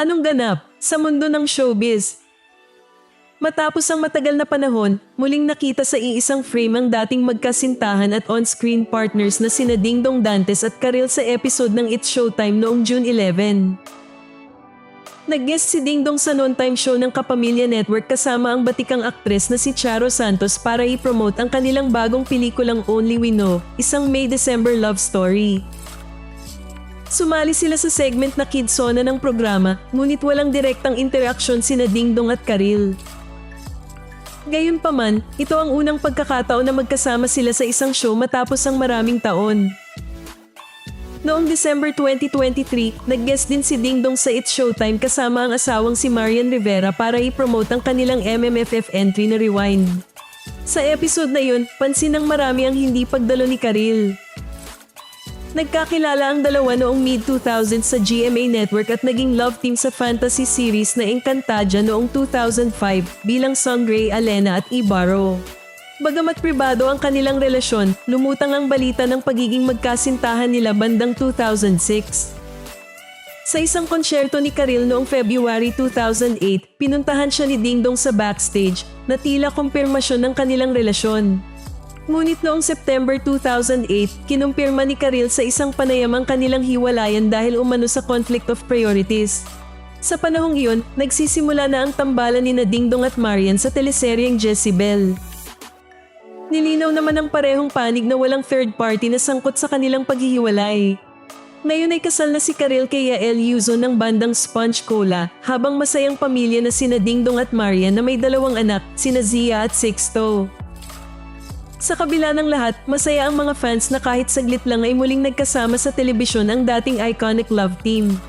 Anong ganap sa mundo ng showbiz? Matapos ang matagal na panahon, muling nakita sa iisang frame ang dating magkasintahan at on-screen partners na sina Dingdong Dantes at Karil sa episode ng It's Showtime noong June 11. Nag-guest si Dingdong sa noontime show ng Kapamilya Network kasama ang batikang aktres na si Charo Santos para i-promote ang kanilang bagong pelikulang Only We Know, isang May-December love story. Sumali sila sa segment na kidsona ng programa, ngunit walang direktang interaksyon sina Dingdong at Karil. Gayunpaman, ito ang unang pagkakataon na magkasama sila sa isang show matapos ang maraming taon. Noong December 2023, nag-guest din si Dingdong sa It's Showtime kasama ang asawang si Marian Rivera para i-promote ang kanilang MMFF entry na Rewind. Sa episode na yun, pansin ng marami ang hindi pagdalo ni Karil. Nagkakilala ang dalawa noong mid-2000s sa GMA Network at naging love team sa fantasy series na Encantadia noong 2005 bilang Sangre, Alena at Ibarro. Bagamat pribado ang kanilang relasyon, lumutang ang balita ng pagiging magkasintahan nila bandang 2006. Sa isang konsyerto ni Karil noong February 2008, pinuntahan siya ni Dingdong sa backstage na tila kumpirmasyon ng kanilang relasyon. Ngunit noong September 2008, kinumpirma ni Karil sa isang panayam ang kanilang hiwalayan dahil umano sa conflict of priorities. Sa panahong iyon, nagsisimula na ang tambalan ni Dingdong at Marian sa teleseryeng Jezebel. Nilinaw naman ng parehong panig na walang third party na sangkot sa kanilang paghihiwalay. Ngayon ay kasal na si Karil kay Yael Yuzo ng bandang Sponge Cola habang masayang pamilya na sina Dingdong at Marian na may dalawang anak, sina Zia at Sixto. Sa kabila ng lahat, masaya ang mga fans na kahit saglit lang ay muling nagkasama sa telebisyon ang dating iconic love team.